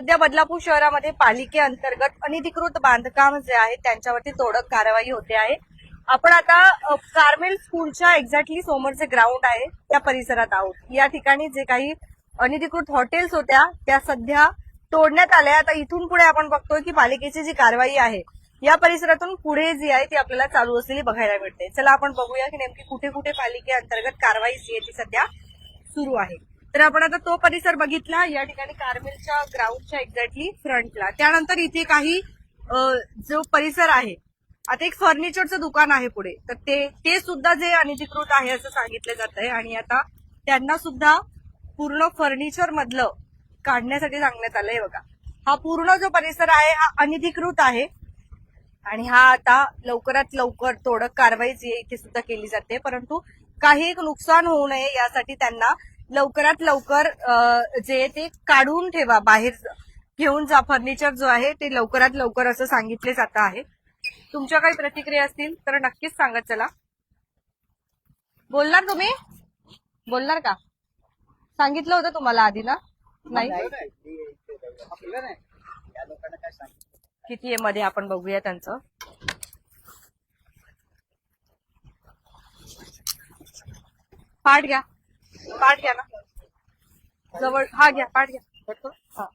सध्या बदलापूर शहरामध्ये पालिकेअंतर्गत अनधिकृत बांधकाम जे आहे त्यांच्यावरती तोडक कारवाई होते आहे. आपण आता कार्मेल स्कूलच्या एक्झॅक्टली समोरचे ग्राउंड आहे त्या परिसरात आहोत. या ठिकाणी जे काही अनधिकृत हॉटेल्स होत्या त्या सध्या तोडण्यात आल्या आता इथून पुढे आपण बघतोय की पालिकेची जी कारवाई आहे या परिसरातून पुढे जी आहे ती आपल्याला चालू असलेली बघायला मिळते. चला आपण बघूया की नेमकी कुठे कुठे पालिकेअंतर्गत कारवाई जी आहे ती सध्या सुरू आहे. तर आपण आता तो परिसर बघितला. या ठिकाणी कार्मेलच्या ग्राउंडच्या एक्झॅक्टली फ्रंटला त्यानंतर इथे काही जो परिसर आहे आता एक फर्निचरचं दुकान आहे पुढे. तर ते ते सुद्धा जे अनधिकृत आहे असं सांगितलं जात आहे. आणि आता त्यांना सुद्धा पूर्ण फर्निचर मधलं काढण्यासाठी सांगण्यात आलंय बघा. हा पूर्ण जो परिसर आहे हा अनधिकृत आहे. आणि हा आता लवकरात लवकर तोडक कारवाई जी इथे सुद्धा केली जाते. परंतु काही नुकसान होऊ नये यासाठी त्यांना लवकरात लवकर जे ते काढून ठेवा. बाहेर घेऊन जा. फर्निचर जो आहे ते लवकरात लवकर असं सांगितले जात आहे. तुमच्या काही प्रतिक्रिया असतील तर नक्कीच सांगत चला. बोलणार तुम्ही? बोलणार का? सांगितलं होतं तुम्हाला आधी ना? नाही? किती आहे मध्ये? आपण बघूया त्यांचं. पाठ घ्या. पाठ घ्या ना. जवळ हा घ्या पाठ घ्या. हा.